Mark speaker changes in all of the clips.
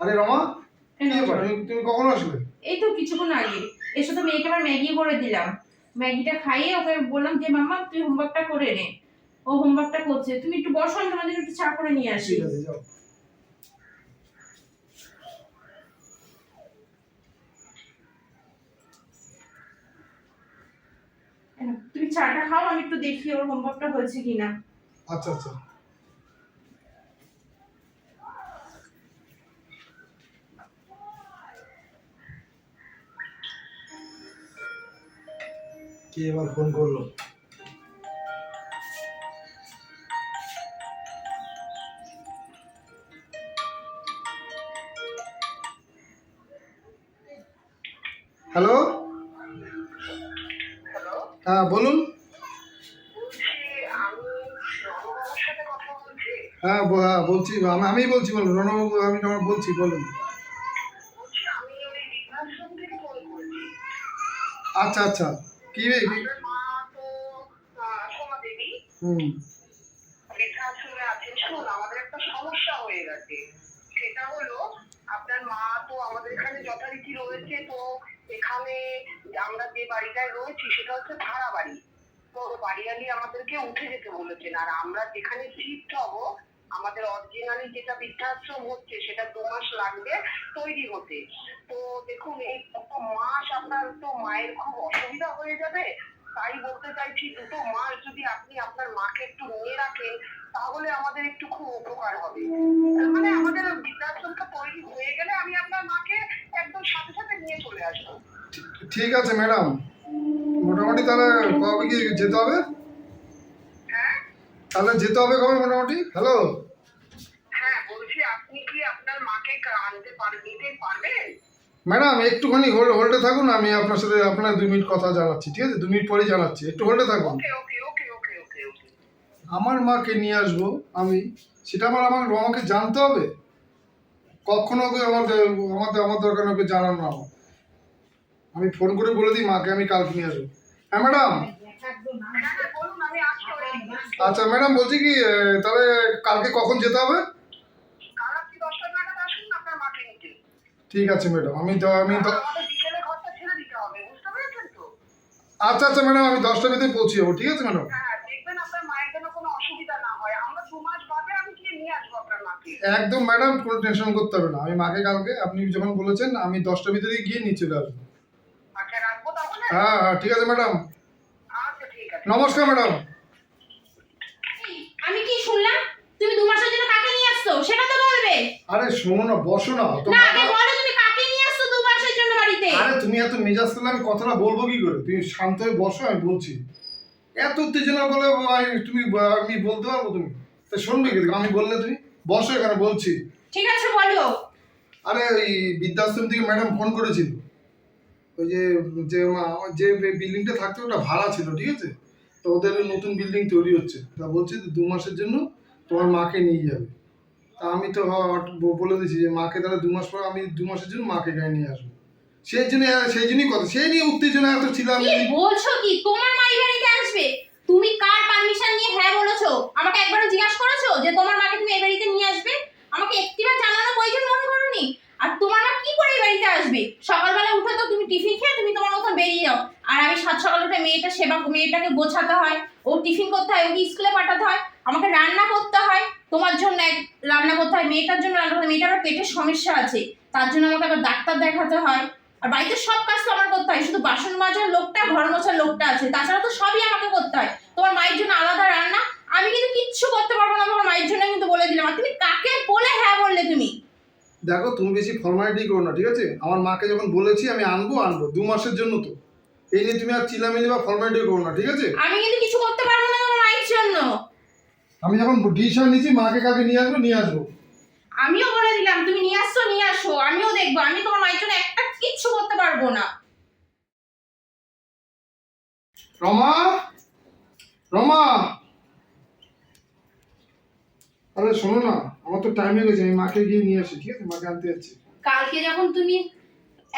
Speaker 1: আরে রমা
Speaker 2: কেন?
Speaker 1: তুমি কখন আসলে?
Speaker 2: এই তো কিছুক্ষণ আগে। এসে তো মেয়েকে আবার ম্যাগি করে দিলাম। ম্যাগিটা খাইয়ে ওকে বললাম যে মাম্মা তুই হোমওয়ার্কটা করে নে। ও হোমওয়ার্কটা করছে। তুমি একটু বসো আমি তোমাদের একটু চা করে নিয়ে আসি।
Speaker 1: ঠিক আছে যাও।
Speaker 2: তুমি চাটা খাও আমি একটু দেখি ওর হোমওয়ার্কটা হয়েছে কিনা।
Speaker 1: আচ্ছা আচ্ছা। কে এবার ফোন করল? হ্যালো? হ্যাঁ বলুন। হ্যাঁ হ্যাঁ, বলছি আমি বলছি বলুন রণবাবু আমি বলছি বলুন। আচ্ছা আচ্ছা। কি রে?
Speaker 3: মা তো সোমা দেবী।
Speaker 1: হুম।
Speaker 3: আমাদের একটা সমস্যা হয়ে গেছে। সেটা হলো আপনার মা তো আমাদের এখানে যথারীতি রয়েছে তো এখানে আমরা যে বাড়িটায় রয়েছি সেটা হচ্ছে ভাড়া বাড়ি। তো বাড়িয়ালি আমাদেরকে উঠে যেতে বলেছেন আর আমরা যেখানে শিফট হব আমাদের অরিজিনালি যেটা বৃদ্ধাশ্রম হচ্ছে, সেটা দু মাস লাগবে তৈরি হতে। তো দেখুন, এই কত মাস আপনার তো মায়ের খুব অসুবিধা হয়ে যাবে। তাই বলতে চাইছি, দুটো মাস যদি আপনি আপনার মাকে একটু নিয়ে রাখেন, তাহলে আমাদের একটু খুব উপকার হবে। মানে আমাদের বৃদ্ধাশ্রমটা তৈরি হয়ে গেলে আমি আপনার মাকে একদম সাথে সাথে নিয়ে চলে আসব।
Speaker 1: ঠিক আছে, ম্যাডাম। মোটামুটি তাহলে কবে কি যেতে হবে? তাহলে যেতে হবে কবে মোটামুটি? হ্যালো
Speaker 3: হ্যাঁ বলছি আপনি কি আপনার মাকে আনতে পারবেন?
Speaker 1: ম্যাডাম একটুখানি হোল্ড হোল্ডে থাকুন আমি আপনার সাথে আপনার দুই মিনিট কথা জানাচ্ছি ঠিক আছে? দু মিনিট পরেই জানাচ্ছি একটু হোল্ডে থাকুন। আমার মাকে নিয়ে আসব আমি সেটা আমার আমার আমাকে জানতে হবে? কখনো ওকে আমাদের আমাদের আমার দরকার ওকে জানানো আমার। আমি ফোন করে বলে দিই মাকে আমি কালকে নিয়ে আসব। হ্যাঁ ম্যাডাম
Speaker 3: হ্যাঁ হ্যাঁ বলুন আমি আসছি
Speaker 1: আচ্ছা ম্যাডাম বলছি কি তাহলে কালকে কখন যেতে হবে? ঠিক আছে ম্যাডাম আমি আমি
Speaker 3: তো?
Speaker 1: আচ্ছা আচ্ছা ম্যাডাম আমি দশটার ভিতরে পৌঁছে যাব ঠিক আছে ম্যাডাম?
Speaker 3: হ্যাঁ
Speaker 1: একদম ম্যাডাম কোনো টেনশন করতে হবে না। আমি মাকে কালকে আপনি যখন বলেছেন আমি দশটার ভিতরে গিয়ে নিয়ে চলে আসব।
Speaker 3: আচ্ছা
Speaker 1: হ্যাঁ হ্যাঁ ঠিক আছে ম্যাডাম।
Speaker 3: আচ্ছা
Speaker 1: নমস্কার ম্যাডাম।
Speaker 2: শুনলাম তুমি দু মাসের জন্য কাকে নিয়ে আসছো? সেটা তো বলবে।
Speaker 1: আরে শোনো না বসো না
Speaker 2: না আগে বলো তুমি কাকে নিয়ে আসছো দু মাসের জন্য বাড়িতে।
Speaker 1: আরে তুমি এত মেজাজ করলে আমি কথাটা বলব কি করে? তুমি শান্ত হয়ে বসো আমি বলছি। এত উত্তেজনা বলে আমি- তুমি আমি বলতে পারব তুমি? তা শুনবে কি? আমি বললে তুমি? বসো এখানে বলছি।
Speaker 2: ঠিক আছে বলো।
Speaker 1: আরে ওই বৃদ্ধাশ্রম থেকে ম্যাডাম ফোন করেছিল। ওই যে যে মা- যে বিল্ডিংটা থাকতো ওটা ভাড়া ছিল ঠিক আছে? তো ওদের নতুন বিল্ডিং তৈরি হচ্ছে। তা বলছে দু মাসের জন্য তোমার মাকে নিয়ে যাবে। তা আমি তো বলে দিয়েছি যে মাকে তাহলে দু মাস পর আমি দু মাসের জন্য মাকে গায়ে নিয়ে আসব। সেই জন্য, সেই জন্যই কথা। সেই নিয়ে উত্তেজনা এত ছিলাম
Speaker 2: বলছো কি? তোমার মা এই বাড়িতে আসবে? তুমি কার পারমিশন নিয়ে হ্যাঁ বলেছ? আমাকে একবারও জিজ্ঞাসা করেছ যে তোমার মাকে তুমি এই বাড়িতে নিয়ে আসবে? আমাকে একটিবার জানানো প্রয়োজন মনে করনি? আর তোমার মা কি করে এই বাড়িতে আসবে? সকালবেলা উঠে তো তুমি টিফিন খেয়ে তুমি তোমার মতন বেরিয়ে যাও। আর আমি সাত সকাল উঠে মেয়েটা সেবা, মেয়েটাকে গোছাতে হয়, ও টিফিন করতে হয়, ওকে স্কুলে পাঠাতে হয়, আমাকে রান্না করতে হয়, তোমার জন্য রান্না করতে হয়, মেয়েটার জন্য রান্না করতে মেয়েটার পেটের সমস্যা আছে, তার জন্য আমাকে আবার ডাক্তার দেখাতে হয়, আর বাড়িতে সব কাজ তো আমার করতে হয়, শুধু বাসন মাজার লোকটা, ঘর মোছার লোকটা আছে, তাছাড়া তো সবই আমাকে করতে হয়, তোমার মায়ের জন্য আলাদা রান্না, আমি কিন্তু কিচ্ছু করতে পারব না, তোমার মায়ের জন্য কিন্তু বলে দিলাম, আর তুমি কাকে বলে হ্যাঁ বললে তুমি?
Speaker 1: দেখো, তুমি বেশি ফর্মালিটি করো না, ঠিক আছে? আমার মাকে যখন বলেছি আমি আনব আনব, দু মাসের জন্য তো। এই নিয়ে তুমি আর চিলামিলি বা ফর্মালিটি করো না ঠিক আছে?
Speaker 2: আমি কিন্তু কিছু করতে পারব না তোমার মায়ের জন্য।
Speaker 1: আমি যখন ডিসিশন নিয়েছি মাকে কাকে নিয়ে আসব নিয়ে আসব।
Speaker 2: আমিও বলে দিলাম তুমি নিয়ে আসছো নিয়ে আসো আমিও দেখব আমি তোমার মায়ের জন্য একটা কিচ্ছু করতে পারব না।
Speaker 1: রমা রমা। আরে শোনো না আমার তো টাইম হয়ে গেছে আমি মাকে গিয়ে নিয়ে আসি ঠিক আছে? মাকে আনতে যাচ্ছি।
Speaker 2: কালকে যখন তুমি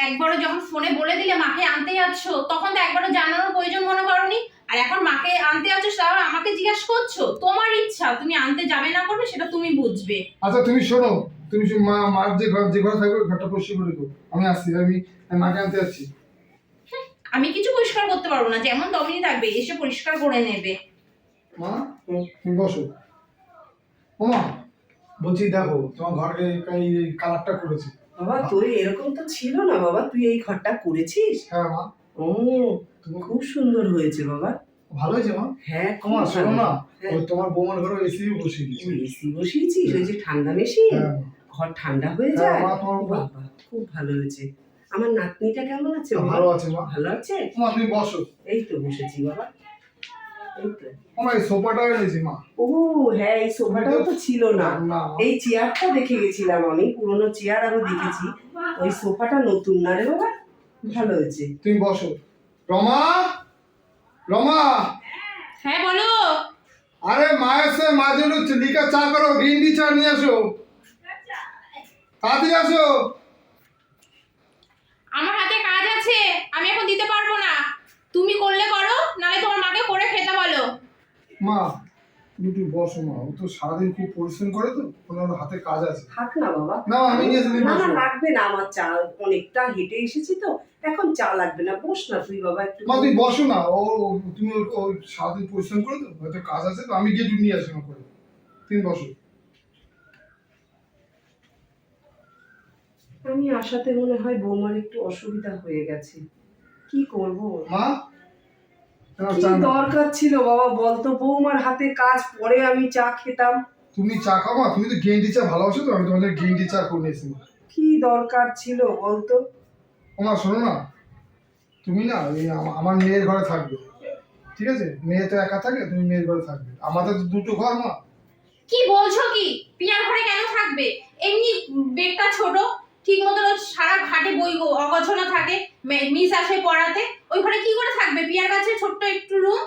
Speaker 2: একবারও যখন ফোনে বলে দিলে মাকে আনতে যাচ্ছ তখন তো একবারও জানানোর প্রয়োজন মনে করনি। আর এখন মাকে আনতে যাচ্ছ তাহলে আমাকে জিজ্ঞাসা করছ? তোমার ইচ্ছা তুমি আনতে যাবে না করবে সেটা তুমি বুঝবে।
Speaker 1: আচ্ছা তুমি শোনো তুমি মা মার যে ঘর যে ঘরে থাকবে ঘরটা পরিষ্কার করে দেবো আমি আসছি আমি আমি মাকে আনতে যাচ্ছি।
Speaker 2: আমি কিছু পরিষ্কার করতে পারব না যেমন দমিনি থাকবে এসে পরিষ্কার করে নেবে।
Speaker 1: মা তুমি বসো। ও মা বলছি দেখো তোমার ঘরে কালারটা করেছি।
Speaker 4: বাবা তোর এরকম তো ছিল না বাবা তুই এই ঘরটা করেছিস?
Speaker 1: হ্যাঁ মা।
Speaker 4: ও খুব সুন্দর হয়েছে বাবা।
Speaker 1: ভালো হয়েছে মা?
Speaker 4: হ্যাঁ
Speaker 1: তোমার শোনো না
Speaker 4: হ্যাঁ।
Speaker 1: ওই তোমার বৌমার ঘরে এসি বসিয়ে দিয়েছি
Speaker 4: এসি বসিয়েছিস? ওই যে ঠান্ডা মেশিন?
Speaker 1: হ্যাঁ
Speaker 4: ঘর ঠান্ডা হয়ে
Speaker 1: হ্যাঁ,
Speaker 4: যায়? বাবা খুব ভালো হয়েছে। আমার নাতনিটা কেমন আছে
Speaker 1: ভালো আছে মা।
Speaker 4: ভালো আছে?
Speaker 1: মা তুমি বসো।
Speaker 4: এই তো বসেছি বাবা।
Speaker 1: আমার এই সোফাটা এনেছি মা।
Speaker 4: ও হ্যাঁ এই সোফাটাও তো ছিল না। এই চেয়ারটা দেখে গেছিলাম আমি পুরোনো চেয়ার আমি দেখেছি। ওই সোফাটা নতুন না রে বাবা? ভালো হয়েছে।
Speaker 1: তুমি বসো। রমা রমা।
Speaker 2: হ্যাঁ বলো।
Speaker 1: আরে মা এসে মা জন্য লিকা চা করো গ্রিন টি চা নিয়ে আসো। তাড়াতাড়ি আসো।
Speaker 2: আমার হাতে কাজ আছে আমি এখন দিতে পারব না। তুমি করলে করো নালে তোমার মাকে করে খেতে বলো।
Speaker 1: মা তুমি বসো মা ও তো সারাদিন খুব পরিশ্রম করে তো ওনার হাতে কাজ আছে।
Speaker 4: থাক না বাবা।
Speaker 1: না আমি নিয়ে তুমি
Speaker 4: না না লাগবে না আমার চা অনেকটা হেঁটে এসেছি তো এখন চা লাগবে না বস না তুই বাবা একটু।
Speaker 1: মা তুমি বসো না ও ও- তুমি ওর- ওই সারাদিন পরিশ্রম করে তো হয়তো কাজ আছে তো আমি গিয়ে একটু নিয়ে আসি না করে। তুমি বসো।
Speaker 4: আমি আসাতে মনে হয় বৌমার একটু অসুবিধা হয়ে গেছে। কি করব?
Speaker 1: মা?
Speaker 4: কি দরকার ছিল বাবা বলতো? বৌমার হাতে কাজ পরে আমি চা খেতাম।
Speaker 1: তুমি চা খাও মা তুমি তো গ্রিন টি চা ভালোবাসো তো আমি তোমাদের গ্রিন টি চা করে নিয়েছি
Speaker 4: কি দরকার ছিল বলতো?
Speaker 1: শোনো না। তুমি না আমার মেয়ের ঘরে থাকবে। ঠিক আছে? মেয়ে তো একা থাকে তুমি মেয়ের ঘরে থাকবে। আমাদের তো দুটো ঘর মা।
Speaker 2: কি বলছো কি? পিয়ার ঘরে কেন থাকবে? এমনি বেডটা ছোট। ঠিক মতো সারা ঘাটে বই গো- অগোছালো থাকে মিস আসে পড়াতে। ওই ঘরে কি করে থাকবে? পিয়ার কাছে ছোট্ট একটু রুম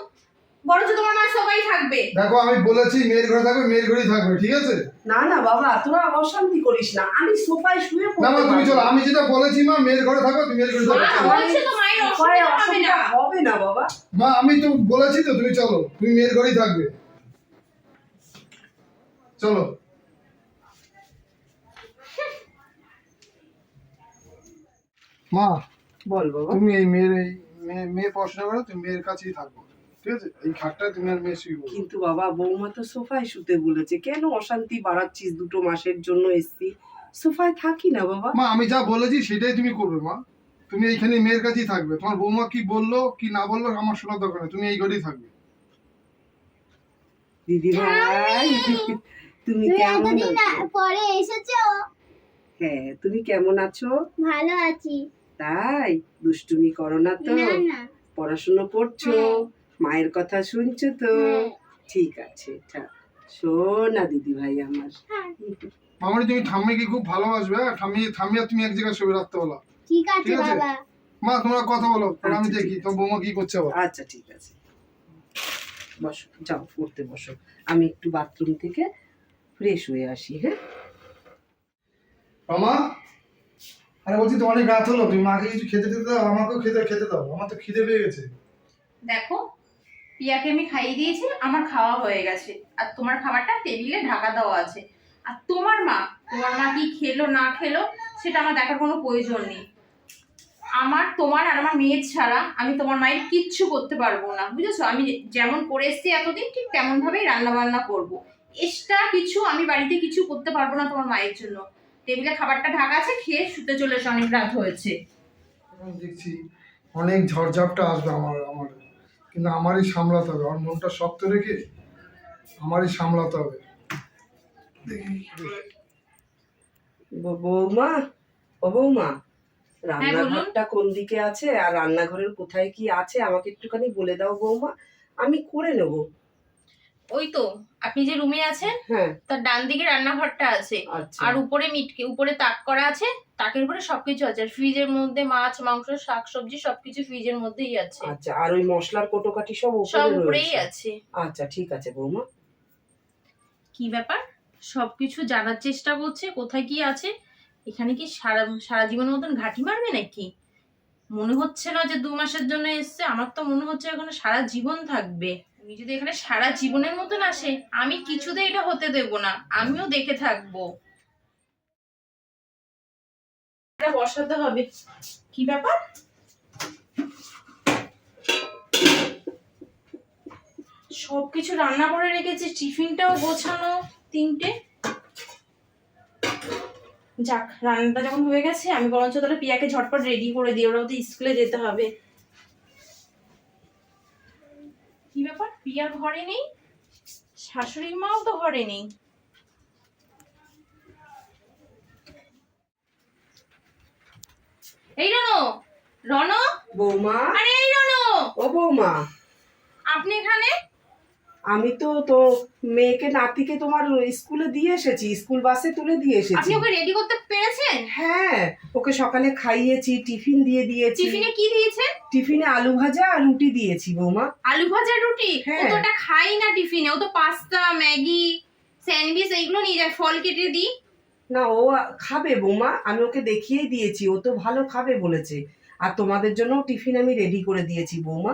Speaker 2: বরঞ্চ তোমার মা সবাই থাকবে।
Speaker 1: দেখো আমি বলেছি মেয়ের ঘরে থাকবে মেয়ের ঘরেই থাকবে ঠিক আছে?
Speaker 4: না না বাবা তোরা অশান্তি করিস না। আমি সোফায় শুয়ে
Speaker 1: না মা তুমি চলো আমি যেটা বলেছি মা মেয়ের ঘরে থাকো তুমি মেয়ের ঘরে থাকো।
Speaker 2: বলছে তো মায়ের অসুবিধা হবে না।
Speaker 4: হবে না বাবা।
Speaker 1: মা আমি তো বলেছি তো তুমি চলো তুমি মেয়ের ঘরেই থাকবে। চলো। মা
Speaker 4: বল বাবা।
Speaker 1: তুমি এই মেয়ের এই মেয়ে মেয়ে পড়াশোনা করো তুমি মেয়ের কাছেই থাকব ঠিক আছে? এই খাটটায় তুমি আর মেয়ে শুয়ে
Speaker 4: কিন্তু বাবা বৌমা তো সোফায় শুতে বলেছে। কেন অশান্তি বাড়াচ্ছিস দুটো মাসের জন্য এসছি? সোফায় থাকি না বাবা।
Speaker 1: মা আমি যা বলেছি সেটাই তুমি করবে মা। তুমি এইখানে মেয়ের কাছেই থাকবে। তোমার বৌমা কি বলল কি না বলল আমার শোনার দরকার নেই। তুমি এই ঘরেই থাকবে।
Speaker 4: দিদি ভাই তুমি
Speaker 5: তুমি
Speaker 4: কেমন আছো?
Speaker 5: পরে এসেছ?
Speaker 4: হ্যাঁ তুমি কেমন আছো?
Speaker 5: ভালো আছি।
Speaker 4: তাই দুষ্টুমি করো না তো। পড়াশুনো করছ
Speaker 5: হ্যাঁ।
Speaker 4: মায়ের কথা শুনছো তো।
Speaker 5: হ্যাঁ।
Speaker 4: ঠিক আছে শোনা দিদি ভাই আমার।
Speaker 5: হ্যাঁ,
Speaker 1: মামারি তুমি ঠাম্মিকে খুব ভালোবাসবে ঠাম্মি ঠাম্মি তুমি এক জায়গায় শুয়ে রাখতে বলো।
Speaker 5: ঠিক আছে বাবা।
Speaker 1: মা তোমরা কথা বলো আমি
Speaker 4: আচ্ছা,
Speaker 1: দেখি
Speaker 4: তো
Speaker 1: তোর বৌমা কি করছে
Speaker 4: আচ্ছা ঠিক আছে। বসো যাও পড়তে বসো। আমি একটু বাথরুম থেকে ফ্রেশ হয়ে আসি হ্যাঁ?
Speaker 1: মামা? আরে বলছি তো অনেক রাত হলো, তুমি মাকে কিছু খেতে খেতে দাও, আমাকেও খেতে খেতে দাও, আমার তো খিদে পেয়ে গেছে।
Speaker 2: দেখো, পিয়াকে আমি খাইয়ে দিয়েছি, আমার খাওয়া হয়ে গেছে। আর তোমার খাবারটা টেবিলে ঢাকা দেওয়া আছে। আর তোমার মা তোমার মা কি খেলো, না খেলো, সেটা আমার দেখার কোনো প্রয়োজন নেই। আমার, তোমার আর আমার মেয়ের ছাড়া আমি তোমার মায়ের কিচ্ছু করতে পারব না, বুঝেছ? আমি যেমন করে এসছি এতদিন, ঠিক তেমন ভাবেই রান্না বান্না করব। এক্সট্রা কিছু আমি বাড়িতে কিছু করতে পারব না তোমার মায়ের জন্য। টেবিলে খাবারটা ঢাকা আছে খেয়ে শুতে চলে এসো অনেক রাত হয়েছে।
Speaker 1: দেখছি অনেক ঝড়ঝাপটা আসবে আমার আমার। কিন্তু আমারই সামলাতে হবে। আমার মনটা শক্ত রেখে আমারই সামলাতে হবে। দেখি
Speaker 4: বৌমা ও বৌমা
Speaker 2: হ্যাঁ,
Speaker 4: রান্নাঘরটা কোন দিকে আছে? আর রান্নাঘরের কোথায় কি আছে? আমাকে একটুখানি বলে দাও বৌমা। আমি করে নেব।
Speaker 2: ওই তো আপনি যে রুমে আছেন
Speaker 4: হ্যাঁ।
Speaker 2: তার ডান দিকে রান্নাঘরটা আছে।
Speaker 4: আচ্ছা।
Speaker 2: আর উপরে মিটকে উপরে তাক করা আছে তাকের উপরে সবকিছু আছে। ফ্রিজের মধ্যে মাছ মাংস শাকসবজি সবকিছু ফ্রিজের মধ্যেই আছে।
Speaker 4: আচ্ছা আর ওই মশলার কোটোকাটি সব
Speaker 2: সব উপরেই আছে।
Speaker 4: আচ্ছা ঠিক আছে বৌমা।
Speaker 2: কি ব্যাপার? সবকিছু জানার চেষ্টা করছে কোথায় কি আছে? এখানে কি সারা সারা জীবন মতন ঘাঁটি মারবে নাকি? মনে হচ্ছে না যে দু মাসের জন্য এসছে আমার তো মনে হচ্ছে এখানে সারা জীবন থাকবে। উনি যদি এখানে সারা জীবনের মতন আসে, আমি কিছুতে এটা হতে দেব না, আমিও দেখে থাকব। বসাতে হবে। কি ব্যাপার? সবকিছু রান্না করে রেখেছি, টিফিনটাও গোছানো, তিনটে। যাক, রান্নাটা যখন হয়ে গেছে, আমি বরঞ্চ তাহলে পিয়াকে ঝটপট রেডি করে দিই ওরাও তো স্কুলে যেতে হবে কি ব্যাপার ঘরে নেই শাশুড়ি মাও তো ঘরে নেই। এই রনো রনো
Speaker 4: বৌমা?
Speaker 2: আরে এই রনো
Speaker 4: ও বৌমা।
Speaker 2: আপনি এখানে?
Speaker 4: আমি তো তো মেয়েকে নাতিকে তোমার স্কুলে দিয়ে এসেছি স্কুল বাসে তুলে দিয়ে
Speaker 2: আপনি
Speaker 4: এসেছি
Speaker 2: ওকে রেডি করতে পেরেছেন?
Speaker 4: হ্যাঁ ওকে সকালে খাইয়েছি টিফিন দিয়ে দিয়েছি।
Speaker 2: টিফিনে কি দিয়েছেন?
Speaker 4: টিফিনে আলু ভাজা আর রুটি দিয়েছি বৌমা।
Speaker 2: আলু ভাজা রুটি? ও
Speaker 4: হ্যাঁ।
Speaker 2: তো ওটা খাই না টিফিনে ও তো পাস্তা ম্যাগি স্যান্ডউইচ এইগুলো নিয়ে যায় ফল কেটে দিই।
Speaker 4: না ও খাবে বৌমা আমি ওকে দেখিয়েই দিয়েছি ও তো ভালো খাবে বলেছে। আর তোমাদের জন্য টিফিন আমি রেডি করে দিয়েছি বৌমা।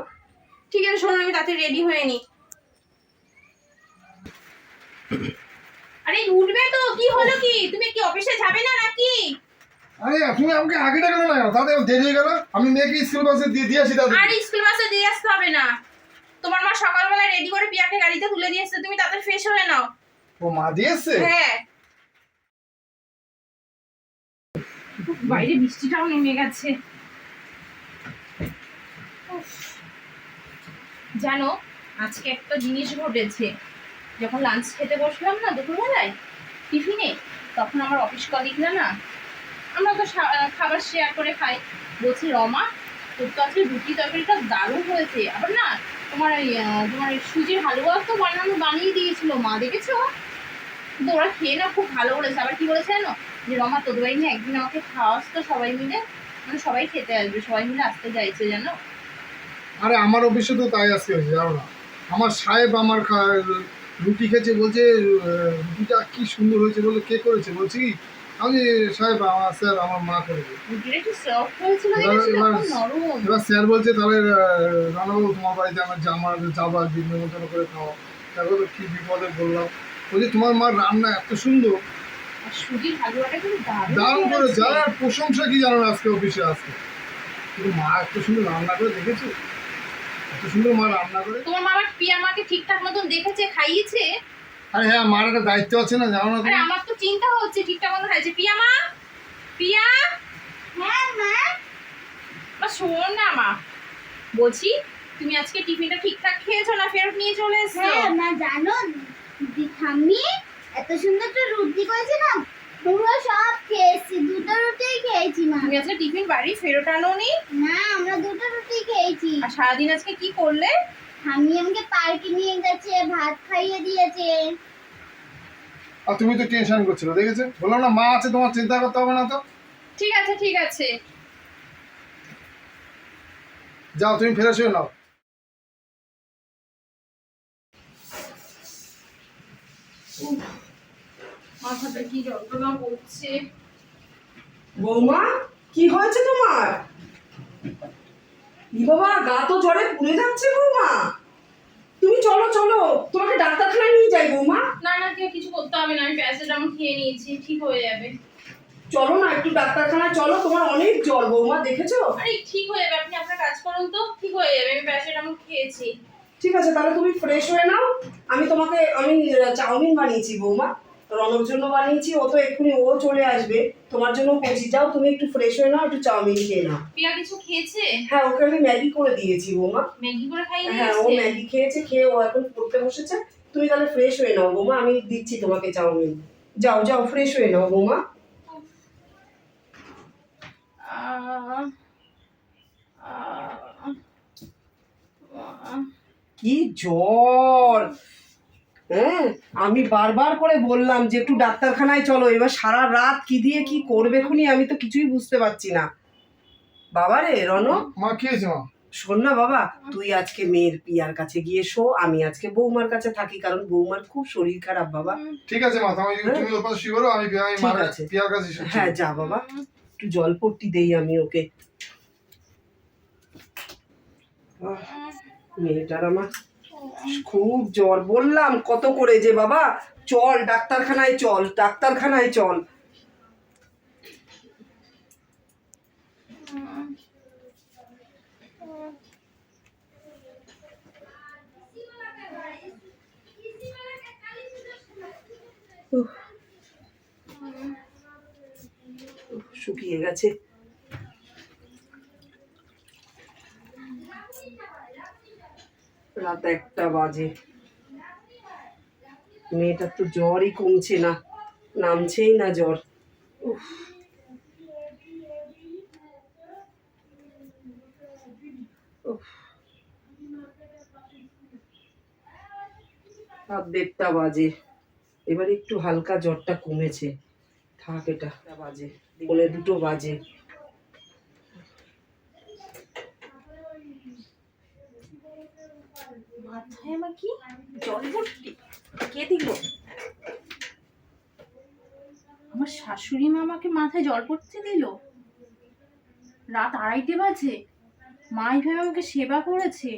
Speaker 2: ঠিক আছে শোনো আমি তাতে রেডি হয়ে নি আরে উঠবে তো কি হলো কি? তুমি কি অফিসে যাবে না নাকি?
Speaker 1: আরে তুমি আমাকে আগে ডাকলে না কেন? তাতে দেরি হয়ে গেল। আমি মেয়েকে স্কুল বাসে দিয়ে দিয়ে আসি তাদের
Speaker 2: আর স্কুল বাসে দিয়ে আসতে হবে না। তোমার মা সকালবেলা রেডি করে পিয়াকে গাড়িতে তুলে দিয়ে এসছে তুমি তাতে ফ্রেশ হয়ে নাও।
Speaker 1: ও মা দিয়ে এসছে?
Speaker 2: হ্যাঁ। বাইরে বৃষ্টিটাও নেমে গেছে। জানো আজকে একটা জিনিস ঘটেছে। যখন লাঞ্চ খেতে বসলাম না দুপুরবেলায় টিফিনে তখন আমার অফিস কলিগরা না, আমরা তো খাবার শেয়ার করে খাই। বলছি রমা তোর তো আজকে রুটি তরকারিটা দারুণ হয়েছে। আবার না, তোমার ওই তোমার সুজির হালুয়া তো বানানো, বানিয়ে দিয়েছিল মা, দেখেছ? কিন্তু ওরা খেয়ে না খুব ভালো বলেছে আবার কি বলেছে জানো? যে রমা তোদের বাড়ি নিয়ে একদিন আমাকে খাওয়াস তো সবাই মিলে। মানে সবাই খেতে আসবে, সবাই মিলে আসতে চাইছে, জানো?
Speaker 1: আরে, আমার অফিসে তো তাই আজকে হয়েছে জানো? না আমার সাহেব আমার রুটি খেয়েছে বলছে রুটিটা কি সুন্দর হয়েছে বলে কে করেছে? বলছি কি আমি সাহেব আমার স্যার আমার মা করেছে এবার- স্যার বলছে তাহলে রানাবাবু তোমার বাড়িতে আমার জামা যাবা দিন মতন করে খাওয়া তারপর তো কি বিপদে বললাম বলছি তোমার মার রান্না এত সুন্দর।
Speaker 2: দারুণ
Speaker 1: করে। যারা প্রশংসা কি জানো আজকে অফিসে আজকে? কিন্তু মা এত সুন্দর রান্না করে দেখেছ? সুন্দর মা রান্না করে।
Speaker 2: তোমার মা আবার পিয়া মাকে ঠিকঠাক মতন দেখেছে খাইয়েছে?
Speaker 1: আরে হ্যাঁ মার একটা দায়িত্ব আছে না জানো না
Speaker 2: আরে আমার তো চিন্তা হচ্ছে ঠিকঠাক মতন খাইছে। পিয়া মা? পিয়া?
Speaker 5: হ্যাঁ মা?
Speaker 2: মা শোন না মা। বলছি তুমি আজকে টিফিনটা ঠিকঠাক খেয়েছো না ফেরত নিয়ে চলে এসছো?
Speaker 5: হ্যাঁ মা জানো ঠাম্মি এত সুন্দর একটা রুটি করেছে না পুরো সব খেয়েছি দুটো রুটিই খেয়েছি মা
Speaker 2: তুমি আজকে টিফিন বাড়ি ফেরত আনোনি?
Speaker 5: না আমরা দুটো রুটি খেয়েছি।
Speaker 2: আর সারাদিন আজকে কি করলে?
Speaker 5: ঠাম্মি আমাকে পার্কে নিয়ে গেছে ভাত খাইয়ে দিয়েছে।
Speaker 1: আর তুমি তো টেনশন করছিল দেখেছ? বললাম না মা আছে তোমার চিন্তা করতে হবে না তো।
Speaker 2: ঠিক আছে ঠিক আছে।
Speaker 1: যাও তুমি ফেরে শুয়ে নাও।
Speaker 2: মাথাটা কি যন্ত্রণা করছে?
Speaker 4: বৌমা কি হয়েছে তোমার? বাবা গা তো জ্বরে পুড়ে যাচ্ছে বৌমা। তুমি চলো চলো তোমাকে ডাক্তারখানায় নিয়ে যাই বৌমা।
Speaker 2: না না কেউ কিছু করতে হবে না আমি প্যারাসিটামল খেয়ে নিয়েছি ঠিক হয়ে যাবে।
Speaker 4: চলো না একটু ডাক্তারখানায় চলো তোমার অনেক জ্বর বৌমা দেখেছ?
Speaker 2: আরে ঠিক হয়ে যাবে আপনি আপনার কাজ করুন তো ঠিক হয়ে যাবে আমি প্যারাসিটামল খেয়েছি।
Speaker 4: ঠিক আছে তাহলে তুমি ফ্রেশ হয়ে নাও আমি তোমাকে আমি চাউমিন বানিয়েছি বৌমা। রনর জন্য বানিয়েছি ও তো এক্ষুনি ও চলে আসবে। তোমার জন্য পৌঁছে যাও তুমি একটু ফ্রেশ হয়ে নাও একটু চাউমিন খেয়ে নাও।
Speaker 2: পিয়া কিছু খেয়েছে?
Speaker 4: হ্যাঁ ওকে আমি ম্যাগি করে দিয়েছি বৌমা।
Speaker 2: ম্যাগি করে খাইয়ে
Speaker 4: হ্যাঁ ও ম্যাগি খেয়েছে খেয়ে ও এখন পড়তে বসেছে। তুমি তাহলে ফ্রেশ হয়ে নাও বৌমা আমি দিচ্ছি তোমাকে চাউমিন। যাও যাও ফ্রেশ হয়ে নাও বৌমা। কি জ্বর! হ্যাঁ আমি বারবার করে বললাম যে একটু ডাক্তারখানায় চলো এবার সারা রাত কি দিয়ে কি করবে খুনি আমি তো কিছুই বুঝতে পারছি না বাবা রে রণ
Speaker 1: মা কি হয়েছে মা
Speaker 4: শোন না বাবা তুই আজকে মেয়ের পিয়ার কাছে গিয়ে শো আমি আজকে বৌমার কাছে থাকি কারণ বৌমার খুব শরীর খারাপ বাবা
Speaker 1: ঠিক আছে মা তুমি
Speaker 4: হ্যাঁ।
Speaker 1: তুমি ওর পাশে শুয়ে আমি
Speaker 4: ঠিক
Speaker 1: মার
Speaker 4: আছে।
Speaker 1: পিয়ার কাছে।
Speaker 4: হ্যাঁ যা বাবা একটু জল পট্টি দেই আমি ওকে মেয়েটার আমার খুব জ্বর। বললাম কত করে যে বাবা? চল ডাক্তারখানায় চল ডাক্তারখানায় চল। শুকিয়ে গেছে। রাত একটা বাজে। মেয়েটার তো জ্বরই কমছে না, নামছেই না জ্বর। রাত দেড়টা বাজে। এবার একটু হালকা জ্বরটা কমেছে। থাক এটা বাজে। বলে দুটো বাজে।
Speaker 2: মাথায় আমার কি জল ভর্তি কে দিল? আমার শাশুড়ি মা আমাকে মাথায় জল পড়তে দিল। রাত আড়াইটে বাজে। মা এইভাবে আমাকে সেবা করেছে।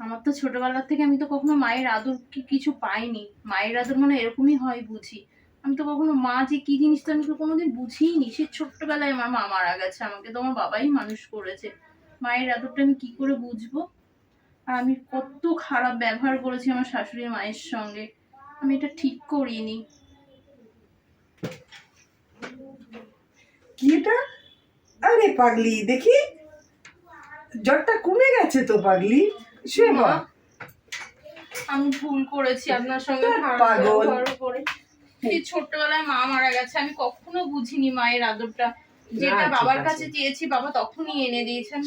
Speaker 2: আমার তো ছোটবেলার থেকে আমি তো কখনো মায়ের আদর কিছু পাইনি। মায়ের আদর মানে এরকমই হয় বুঝি। আমি তো কখনো মা যে কি জিনিসটা আমি কোনোদিন বুঝিনি সে ছোট্টবেলায় আমার মা মারা গেছে। আমাকে তো আমার বাবাই মানুষ করেছে। মায়ের আদরটা আমি কি করে বুঝব? আর আমি কত খারাপ ব্যবহার করেছি আমার শাশুড়ি মায়ের সঙ্গে। আমি এটা ঠিক করিনি।
Speaker 4: কি এটা? আরে পাগলি দেখি। জ্বরটা কমে গেছে তো পাগলি।
Speaker 2: মা, আমি ভুল করেছি আপনার সঙ্গে
Speaker 4: পাগল।
Speaker 2: ছোট্টবেলায় মা মারা গেছে আমি কখনো বুঝিনি মায়ের আদরটা। যেটা বাবার কাছে চেয়েছি বাবা তখনই এনে দিয়েছেন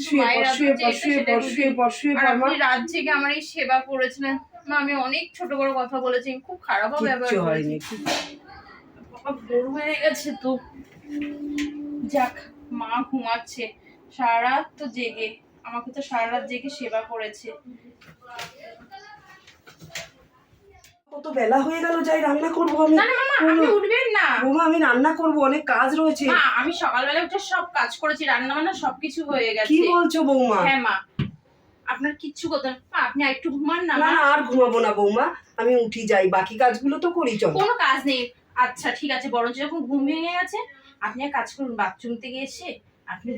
Speaker 2: আপনি রাত জেগে আমার এই সেবা করেছিলেন। মা আমি অনেক ছোট বড় কথা বলেছি খুব খারাপ ব্যবহার
Speaker 4: হয়নি
Speaker 2: বাবা ভোর হয়ে গেছে তো। যাক মা ঘুমাচ্ছে সারা রাত তো জেগে আমাকে তো সারা রাত জেগে সেবা করেছে।
Speaker 4: কত বেলা হয়ে গেল যাই রান্না করব আমি।
Speaker 2: না না মামা আপনি উঠবেন না।
Speaker 4: বৌমা আমি রান্না করব অনেক কাজ রয়েছে।
Speaker 2: মা আমি সকালবেলা উঠে সব কাজ করেছি রান্না বান্না সবকিছু হয়ে
Speaker 4: কি
Speaker 2: গেছে
Speaker 4: বলছো বৌমা?
Speaker 2: হ্যাঁ মা। আপনার কিচ্ছু করতে আপনি একটু ঘুমান না
Speaker 4: না আর ঘুমাবো না বৌমা। আমি উঠি যাই বাকি কাজগুলো তো করি চলো।
Speaker 2: কোনো কাজ নেই। আচ্ছা ঠিক আছে বরঞ্চ যখন ঘুম ভেঙে গেছে আপনি এক কাজ করুন বাথরুম থেকে এসে আপনি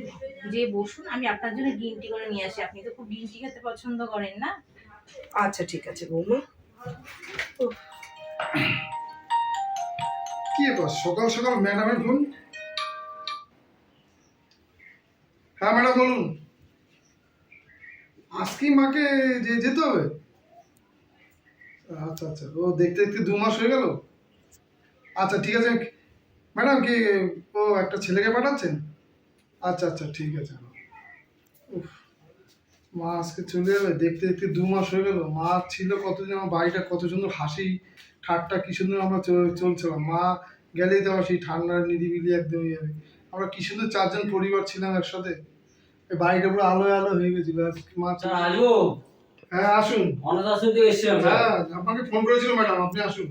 Speaker 2: যে বসুন আমি আপনার জন্য গ্রিন টি করে নিয়ে আসি। আপনি তো খুব গ্রিন টি খেতে পছন্দ করেন না?
Speaker 4: আচ্ছা ঠিক আছে বৌমা।
Speaker 1: কি ব্যাপার? সকাল সকাল ম্যাডামের ফোন? হ্যাঁ ম্যাডাম বলুন। আজকেই মাকে যে যেতে হবে? আচ্ছা আচ্ছা। ও দেখতে দেখতে দু মাস হয়ে গেল? আচ্ছা ঠিক আছে। ম্যাডাম কি ও একটা ছেলেকে পাঠাচ্ছেন? আচ্ছা আচ্ছা ঠিক আছে। উফ, মা আজকে চলে যাবে দেখতে দেখতে দু মাস হয়ে গেল। মা ছিল কতদিন আমার বাড়িটা কত সুন্দর হাসি ঠাট্টা কি সুন্দর আমরা চল- চলছিলাম। মা গেলেই তো আবার সেই ঠান্ডার নিরিবিলি একদম ইয়ে আমরা কি সুন্দর চারজন পরিবার ছিলাম একসাথে। এই বাড়িটা পুরো আলোয় আলো হয়ে গেছিল। আর মা
Speaker 6: আসব
Speaker 1: হ্যাঁ আসুন।
Speaker 6: অনাথ আশ্রম থেকে এসেছিলাম
Speaker 1: হ্যাঁ আপনাকে ফোন করেছিল ম্যাডাম আপনি আসুন।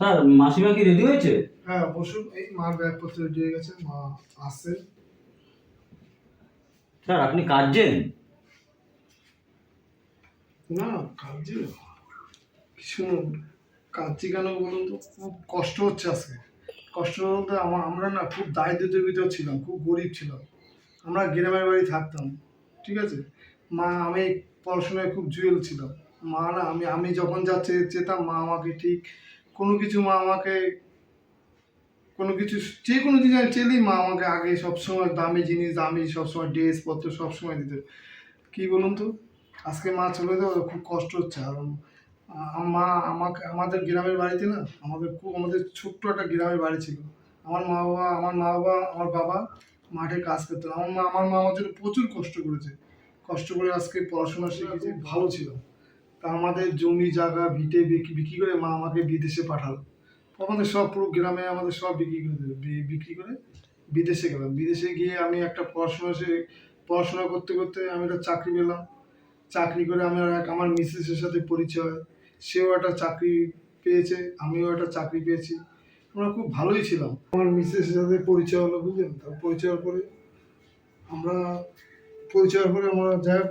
Speaker 6: স্যার মাসিমা কি রেডি হয়েছে?
Speaker 1: হ্যাঁ বসুন। এই মার ব্যাগপত্র রেডি হয়ে গেছে মা আসছে।
Speaker 6: স্যার, আপনি কাঁদছেন?
Speaker 1: না কাজে শুনুন কাজটি কেন বলুন তো? খুব কষ্ট হচ্ছে আজকে। কষ্ট বলতে আমার না খুব দারিদ্র্যের ভিতর ছিলাম, খুব গরিব ছিলাম। আমরা গ্রামের বাড়ি থাকতাম, ঠিক আছে? মা, আমি পড়াশোনায় খুব জুয়েল ছিলাম। মা না, আমি আমি যখন যা চেতাম, মা আমাকে ঠিক কোনো কিছু মা আমাকে কোনো কিছু, যে কোনো জিনিস আমি চেলি মা আমাকে আগে সবসময় দামি জিনিস, দামি সবসময় ড্রেস পত্র সবসময় দিত। কি বলুন তো? আজকে মা চলে যাবে খুব কষ্ট হচ্ছে। আর মা আমাকে, আমাদের গ্রামের বাড়িতে না, আমাদের খুব, আমাদের ছোট্ট একটা গ্রামের বাড়ি ছিল। আমার মা বাবা, আমার মা বাবা, আমার বাবা মাঠে কাজ করতেন। আমার মা আমার মা আমার জন্য প্রচুর কষ্ট করেছে। কষ্ট করে আজকে পড়াশোনা শিখেছে, ভালো ছিল। তা আমাদের জমি জায়গা, ভিটে বিক্রি করে মা আমাকে বিদেশে পাঠালো। আমাদের সব পুরো গ্রামে আমাদের সব বিক্রি করে বিক্রি করে বিদেশে গেলাম। বিদেশে গিয়ে আমি একটা পড়াশোনা সে পড়াশোনা করতে করতে আমি একটা চাকরি পেলাম। চাকরি করে এক আমার মিসেসের সাথে পরিচয় সেও একটা চাকরি পেয়েছে, আমিও একটা চাকরি পেয়েছি। আমরা খুব ভালোই ছিলাম। আমার মিসেসের সাথে পরিচয় হলো, বুঝলেন? তার পরিচয় পরে আমরা পরিচয় পরে আমরা যাই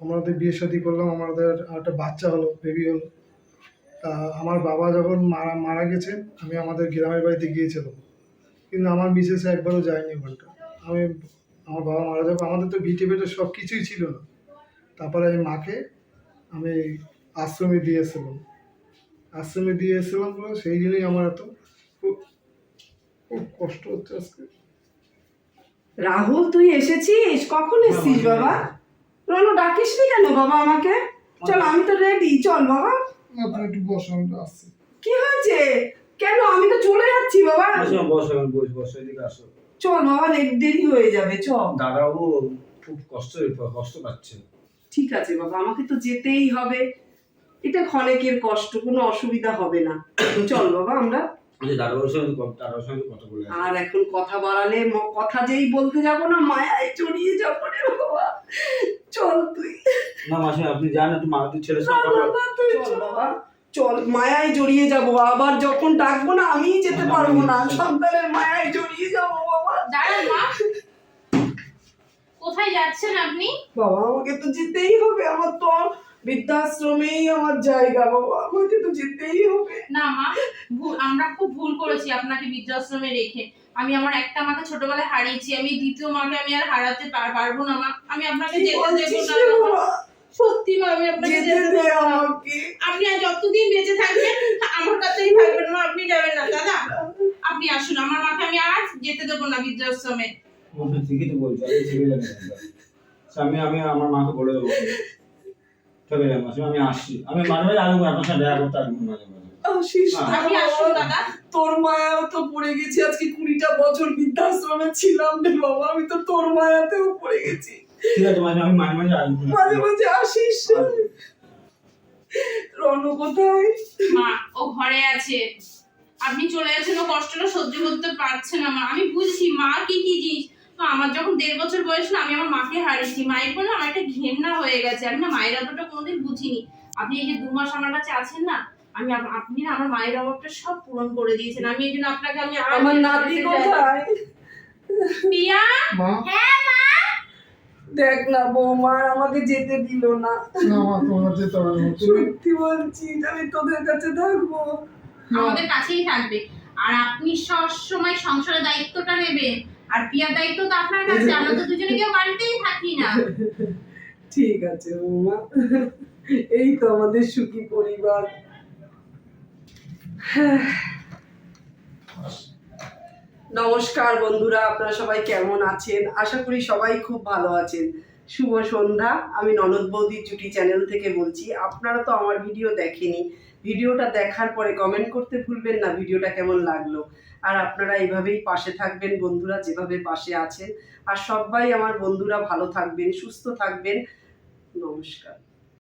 Speaker 1: আমাদের বিয়ে শাদী করলাম, আমাদের একটা বাচ্চা হলো বেবি হলো। আমার বাবা যখন মারা মারা গেছে আমি আমাদের গ্রামের বাড়িতে গিয়েছিলাম। কিন্তু আমার মিসেস একবারও যায়নি ওখানটা আমি আমার বাবা মারা যাবে আমাদের তো ভিটে ফেটে সব কিছুই ছিল না। তারপরে আমি মাকে আমি আশ্রমে দিয়েছিলাম আশ্রমে দিয়ে এসেছিলাম বলে সেই জন্যই আমার এত খুব খুব কষ্ট হচ্ছে আজকে।
Speaker 4: রাহুল তুই এসেছিস? কখন এসেছিস বাবা? রনু ডাকিস নি কেন বাবা আমাকে? চল আমি তো রেডি চল বাবা।
Speaker 1: আপনি একটু বসো আসছি
Speaker 4: কি হয়েছে? কেন? আমি তো চলে যাচ্ছি বাবা।
Speaker 6: বসো এখন বস বসো এদিকে আসো।
Speaker 4: চল বাবা দেরি হয়ে যাবে চল।
Speaker 6: দাদাবাবু খুব কষ্ট কষ্ট পাচ্ছে।
Speaker 4: ঠিক আছে বাবা আমাকে তো যেতেই হবে। এটা ক্ষণেকের কষ্ট কোনো অসুবিধা হবে না। চল বাবা আমরা আর এখন কথা বাড়ালে কথা যেই বলতে যাব না মায়ায় জড়িয়ে যাব রে বাবা। চল তুই।
Speaker 6: না মাসিমা আপনি যান একটু
Speaker 4: না, তুই চল বাবা। চল মায়ায় জড়িয়ে যাব। আবার যখন ডাকবো না আমিই যেতে পারব না। সন্তানের মায়ায় জড়িয়ে যাব বাবা।
Speaker 2: দাঁড়ান মা। কোথায় যাচ্ছেন আপনি?
Speaker 4: বাবা আমাকে তো যেতেই হবে। আমার তো বৃদ্ধাশ্রমেই আমার জায়গা বাবা। আমাকে তো যেতেই হবে।
Speaker 2: না মা আমরা খুব ভুল করেছি আপনাকে বৃদ্ধাশ্রমে রেখে। আমি আমার একটা মাকে ছোটবেলায় হারিয়েছি আমি দ্বিতীয় মাকে আমি আর হারাতে পারব না মা। আমি আপনাকে যেতে দেবো না? সত্যি মা আমি আপনাকে
Speaker 4: যেতে
Speaker 2: দেবো না।
Speaker 4: আমাকে।
Speaker 2: আপনি আর যতদিন বেঁচে থাকবেন আমার কাছেই থাকবেন মা আপনি যাবেন না দাদা। আপনি আসুন আমার মাকে আমি আর যেতে দেবো না বৃদ্ধাশ্রমে।
Speaker 6: ঠিকই তো বলছো আমি আমি আমার মাকে বলে দেবো। মাসিমা আমি আসছি। আমি মাঝে মাঝে আসব আপনার সাথে দেখা করতে আসব মাঝে মাঝে।
Speaker 2: দাদা।
Speaker 4: তোর মায়াও তো পড়ে গেছি আজকে কুড়িটা বছর বৃদ্ধাশ্রমে ছিলাম রে বাবা আমি তো তোর মায়াতেও পড়ে গেছি।
Speaker 6: ঠিক আছে মাঝে আমি মাঝে মাঝে আসব।
Speaker 4: মাঝে মাঝে আসিস। রনু কোথায়?
Speaker 2: মা ও ঘরে আছে। আপনি চলে গেছেন ও কষ্টটা সহ্য করতে পারছে না মা। আমি বুঝছি মা কি কি জিনিস মা, আমার যখন দেড় বছর বয়স না আমি আমার মাকে হারিয়েছি মায়ের পর আমার একটা ঘেন্না হয়ে গেছে। আমি না মায়ের অতটা কোনোদিন বুঝিনি। আপনি এই যে দু মাস আমার কাছে আছেন না আমি আপনি না আমার মায়ের অভাবটা সব পূরণ করে দিয়েছেন। আমি এই জন্য আপনাকে আমি আর
Speaker 4: আমার নাতি। কোথায়?
Speaker 2: পিয়া?
Speaker 1: মা?
Speaker 4: দেখ না বৌমা আমাকে যেতে দিল না।
Speaker 1: না তোমার যেতে হবে
Speaker 4: সত্যি বলছি আমি তোদের কাছে থাকব।
Speaker 2: আমাদের কাছেই থাকবে। আর আপনি সব সময় সংসারের দায়িত্বটা নেবেন। আর পিয়ার দায়িত্ব তো আপনার কাছে, আমরা তো দুজনে কেউ বাড়িতেই থাকি না।
Speaker 4: ঠিক আছে, বৌমা। এই তো আমাদের সুখী পরিবার। নমস্কার বন্ধুরা, আপনারা সবাই কেমন আছেন? আশা করি সবাই খুব ভালো আছেন। শুভ সন্ধ্যা, আমি ননদ বৌদি জুটি চ্যানেল থেকে বলছি, আপনারা তো আমার ভিডিও দেখেনি। ভিডিওটা দেখার পরে কমেন্ট করতে ভুলবেন না, ভিডিওটা কেমন লাগল। আর আপনারা এইভাবেই পাশে থাকবেন, বন্ধুরা যেভাবে পাশে আছেন। আর সবাই আমার বন্ধুরা ভালো থাকবেন, সুস্থ থাকবেন। নমস্কার।